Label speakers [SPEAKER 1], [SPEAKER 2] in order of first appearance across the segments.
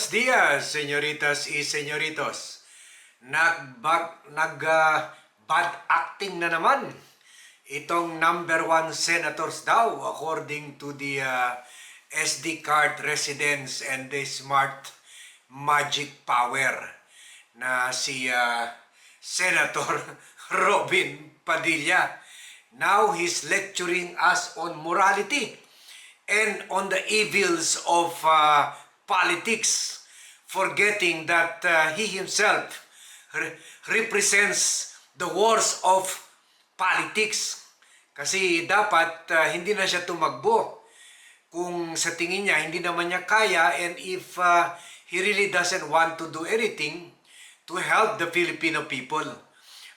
[SPEAKER 1] Buenos dias, señoritas y señoritos. Nagbag, nag ah, bad acting na naman itong number one senators daw according to the ah, SD card residents and the smart magic power na si ah, Senator Robin Padilla. Now he's lecturing us on morality and on the evils of uh, politics, forgetting that uh, he himself re- represents the wars of politics. Kasi dapat uh, hindi na siya tumakbo kung sa tingin niya hindi naman niya kaya and if uh, he really doesn't want to do anything to help the Filipino people.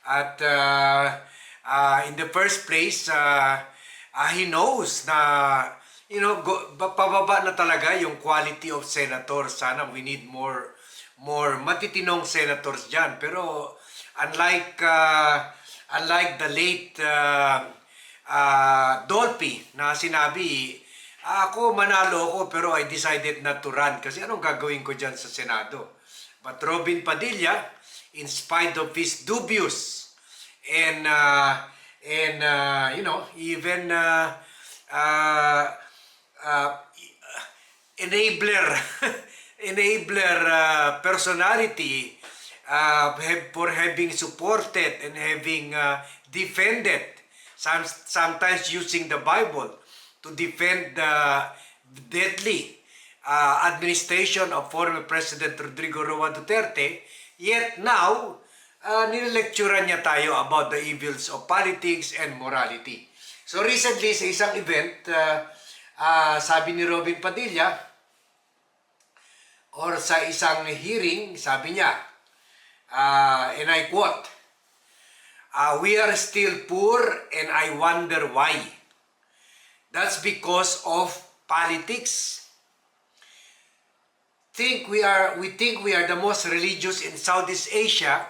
[SPEAKER 1] At uh, uh, in the first place, uh, uh, he knows na you know, go, ba- pababa na talaga yung quality of senator. Sana we need more more matitinong senators diyan. Pero unlike uh, unlike the late uh, uh, Dolphy na sinabi, ako manalo ako pero I decided not to run kasi anong gagawin ko diyan sa Senado. But Robin Padilla, in spite of his dubious and uh, and uh, you know even uh, uh, uh, enabler enabler uh, personality uh, for having supported and having uh, defended some, sometimes using the Bible to defend the deadly uh, administration of former President Rodrigo Roa Duterte yet now uh, nilecturean niya tayo about the evils of politics and morality. So recently sa isang event, uh, uh, sabi ni Robin Padilla, or sa isang hearing, sabi niya, uh, and I quote, uh, We are still poor and I wonder why. That's because of politics. Think we are we think we are the most religious in Southeast Asia,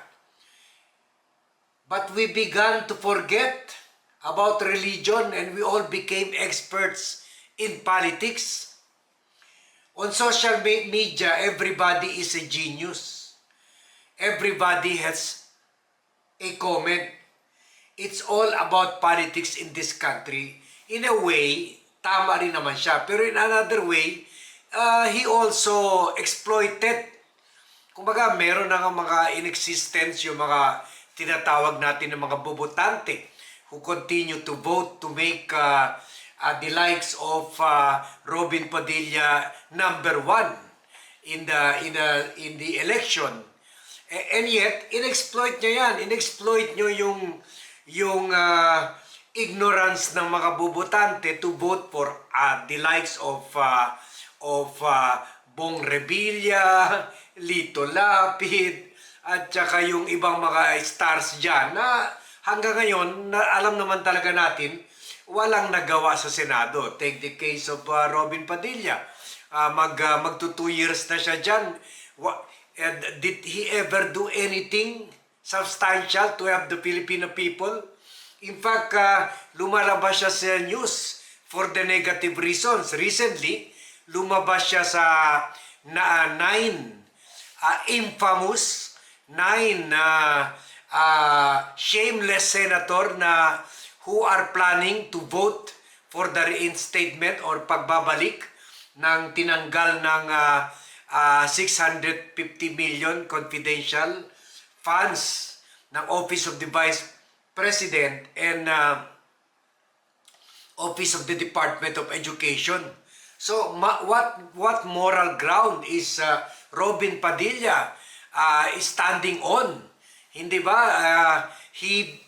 [SPEAKER 1] but we began to forget about religion and we all became experts in politics. On social me- media, everybody is a genius. Everybody has a comment. It's all about politics in this country. In a way, tama rin naman siya. Pero in another way, uh, he also exploited Kumbaga, meron na mga in existence yung mga tinatawag natin ng mga bobotante who continue to vote to make uh, uh, the likes of uh, Robin Padilla number one in the in the in the election. And yet, inexploit nyo yan. Inexploit nyo yung yung uh, ignorance ng mga bobotante to vote for uh, the likes of uh, of uh, Bong Revilla, Lito Lapid, at saka yung ibang mga stars dyan na hanggang ngayon, na alam naman talaga natin, walang nagawa sa Senado. Take the case of uh, Robin Padilla. Uh, mag, uh, magto two years na siya dyan. Wa- and did he ever do anything substantial to help the Filipino people? In fact, uh, lumalabas siya sa news for the negative reasons. Recently, lumabas siya sa na nine uh, infamous nine uh, uh, shameless senator na who are planning to vote for the reinstatement or pagbabalik ng tinanggal ng uh, uh, 650 million confidential funds ng Office of the Vice President and uh, Office of the Department of Education. So what what moral ground is uh, Robin Padilla uh, standing on? Hindi ba uh, he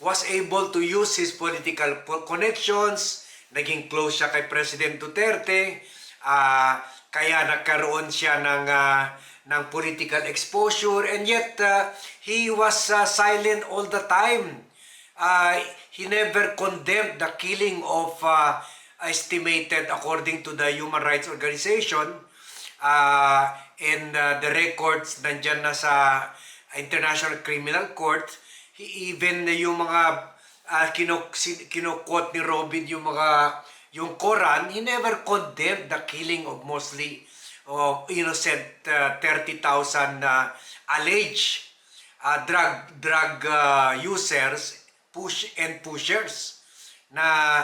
[SPEAKER 1] was able to use his political po- connections, naging close siya kay President Duterte, uh, kaya nagkaroon siya ng uh, ng political exposure. And yet uh, he was uh, silent all the time. Uh, he never condemned the killing of uh, estimated according to the Human Rights Organization. Uh, and uh, the records nandyan na sa International Criminal Court even yung mga uh, kinuk kinukot ni Robin yung mga yung Quran he never condemned the killing of mostly of innocent uh, 30,000 uh, alleged uh, drug drug uh, users push and pushers na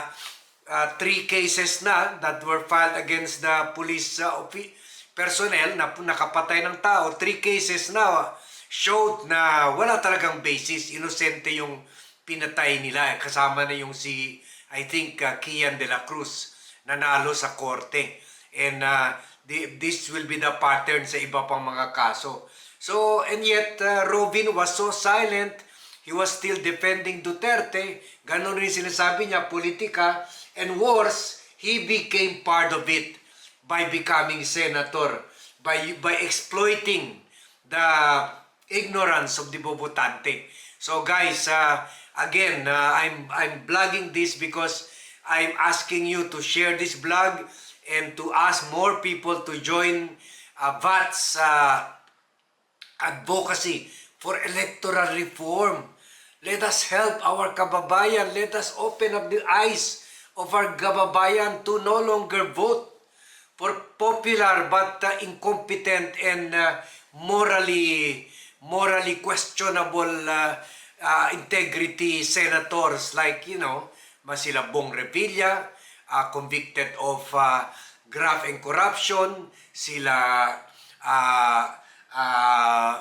[SPEAKER 1] uh, three cases na that were filed against the police uh, personnel na nakapatay ng tao three cases na showed na wala talagang basis. Inosente yung pinatay nila. Kasama na yung si I think uh, Kian de la Cruz nanalo sa korte. And uh, the, this will be the pattern sa iba pang mga kaso. So and yet uh, Robin was so silent. He was still defending Duterte. Ganun rin sinasabi niya politika. And worse he became part of it by becoming senator. By by exploiting the ignorance of the bobotante so guys uh, again uh, I'm I'm blogging this because I'm asking you to share this blog and to ask more people to join uh, VATS uh, advocacy for electoral reform. Let us help our kababayan. Let us open up the eyes of our kababayan to no longer vote for popular but uh, incompetent and uh, morally morally questionable uh, uh, integrity senators like you know Masila Bong Revilla uh, convicted of uh, graft and corruption sila uh, uh,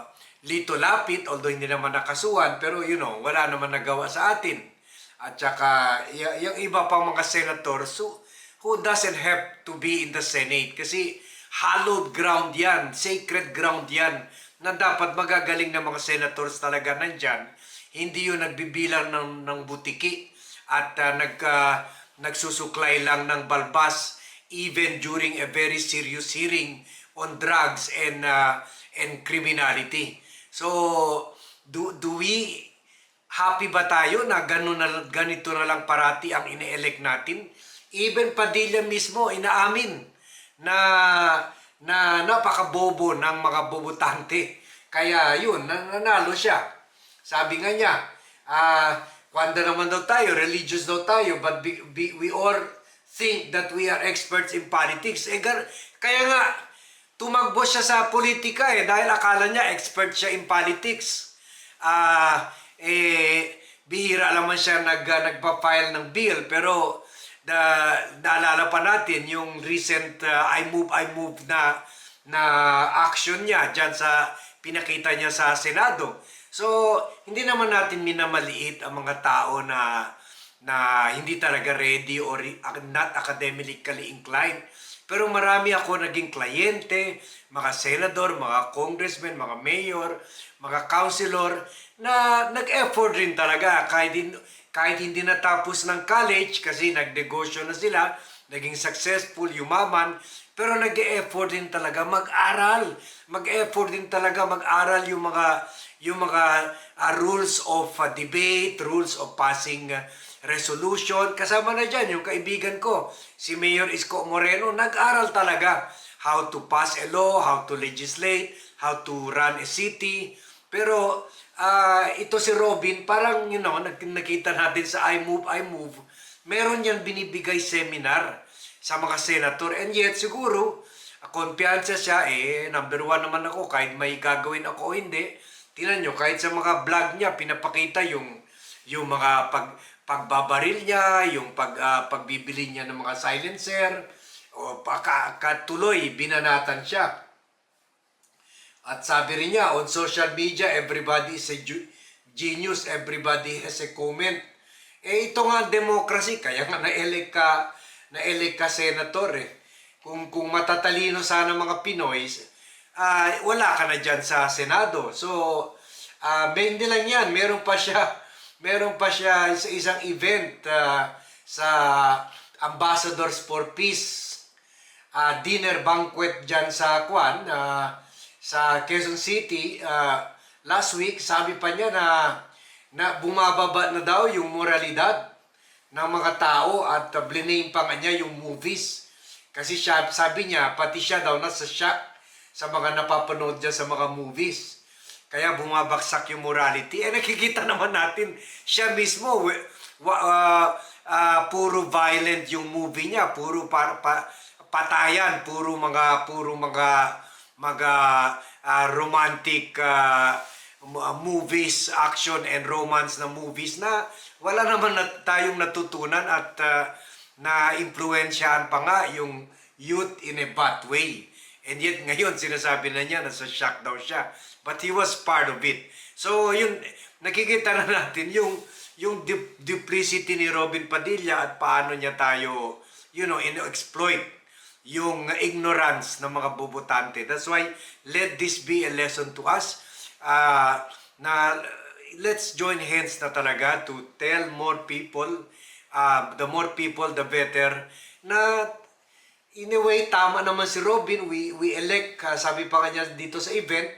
[SPEAKER 1] Lito Lapid although hindi naman nakasuhan pero you know wala naman nagawa sa atin. At saka yung iba pang mga senators who, who doesn't have to be in the Senate? Kasi hallowed ground yan, sacred ground yan na dapat magagaling na mga senators talaga nandyan. Hindi yun nagbibilang ng, ng butiki at uh, nag, uh, nagsusuklay lang ng balbas even during a very serious hearing on drugs and uh, and criminality. So, do, do we happy ba tayo na ganun na, ganito na lang parati ang ine-elect natin? Even Padilla mismo inaamin na na napakabobo ng mga bobotante. Kaya yun, nan- nanalo siya. Sabi nga niya, ah, kwanda naman daw tayo, religious daw tayo, but be- be- we all think that we are experts in politics. Eh, gar- kaya nga, tumakbo siya sa politika eh, dahil akala niya expert siya in politics. Ah, eh, bihira naman siya nag, uh, nagpa-file ng bill, pero da, naalala pa natin yung recent uh, I move, I move na na action niya dyan sa pinakita niya sa Senado. So, hindi naman natin minamaliit ang mga tao na na hindi talaga ready or not academically inclined. Pero marami ako naging kliyente, mga senador, mga congressman, mga mayor, mga councilor na nag-effort rin talaga kahit, din, kahit hindi natapos ng college kasi nagnegosyo na sila, naging successful, yumaman, pero nag-effort din talaga mag-aral. Mag-effort din talaga mag-aral yung mga yung mga uh, rules of uh, debate, rules of passing uh, resolution. Kasama na dyan yung kaibigan ko, si Mayor Isko Moreno, nag-aral talaga how to pass a law, how to legislate, how to run a city. Pero ah, ito si Robin, parang you know, nak- nakita natin sa I Move, I Move, meron yan binibigay seminar sa mga senator. And yet, siguro, kumpiyansa siya, eh, number one naman ako, kahit may gagawin ako o hindi. Tingnan nyo, kahit sa mga vlog niya, pinapakita yung, yung mga pag, pagbabaril niya, yung pag, ah, pagbibili niya ng mga silencer, o paka, katuloy, binanatan siya. At sabi rin niya, on social media, everybody is a genius, everybody has a comment. Eh, ito nga ang democracy, kaya nga na-elect ka, na-elect ka senator eh. Kung, kung matatalino sana mga Pinoy, ah wala ka na dyan sa Senado. So, uh, lang yan. Meron pa siya, meron pa siya sa isang event ah, sa Ambassadors for Peace ah, dinner banquet dyan sa Kwan, ah, sa Quezon City ah, last week, sabi pa niya na, na bumababa na daw yung moralidad ng mga tao at uh, bliname pa nga niya yung movies. Kasi siya, sabi niya, pati siya daw nasa shock sa mga napapanood niya sa mga movies. Kaya bumabaksak yung morality. Eh nakikita naman natin, siya mismo, ah, ah, puro violent yung movie niya, puro para, pa, patayan, puro mga puro mga ah, romantic ah, mo- ah, movies, action and romance na movies na wala naman na tayong natutunan at ah, na-impluensyahan pa nga yung youth in a bad way. And yet ngayon sinasabi na niya nasa shock daw siya. But he was part of it. So yun, nakikita na natin yung yung du- duplicity ni Robin Padilla at paano niya tayo, you know, in-exploit yung ignorance ng mga bobotante. That's why let this be a lesson to us uh, na let's join hands na talaga to tell more people, uh, the more people, the better, na in a way, tama naman si Robin. We, we elect, uh, sabi pa kanya dito sa event,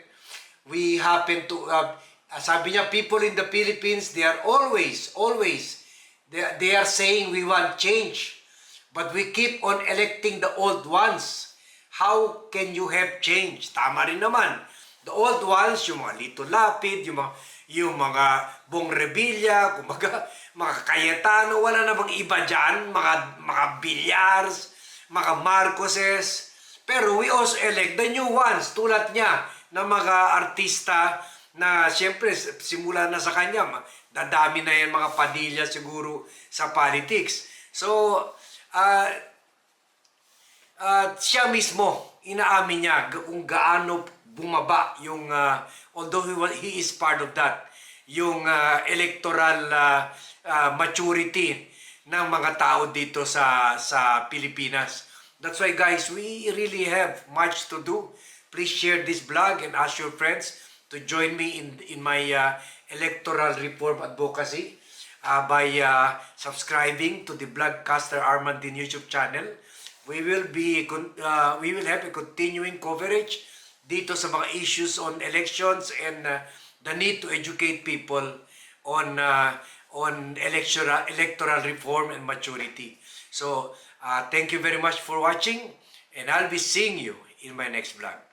[SPEAKER 1] we happen to, uh, sabi niya, people in the Philippines, they are always, always, they, they are saying we want change. But we keep on electing the old ones. How can you have change? Tama rin naman. The old ones, yung mga Lito Lapid, yung mga, yung mga Bong Revilla, kumbaga, mga Cayetano, wala na bang iba dyan, mga, mga Bilyars, mga Marcoses. Pero we also elect the new ones, tulad niya, na mga artista na siyempre simula na sa kanya, dadami na yan mga padilya siguro sa politics. So, ah at siya mismo, inaamin niya kung gaano bumaba yung, ah, although he, he is part of that, yung ah, electoral ah, ah, maturity ng mga tao dito sa, sa Pilipinas. That's why guys, we really have much to do. Please share this vlog and ask your friends to join me in, in my ah, electoral reform advocacy uh, by uh, subscribing to the Blogcaster Armandin YouTube channel. We will be uh, we will have a continuing coverage dito sa mga issues on elections and uh, the need to educate people on uh, on electoral electoral reform and maturity. So, uh, thank you very much for watching and I'll be seeing you in my next vlog.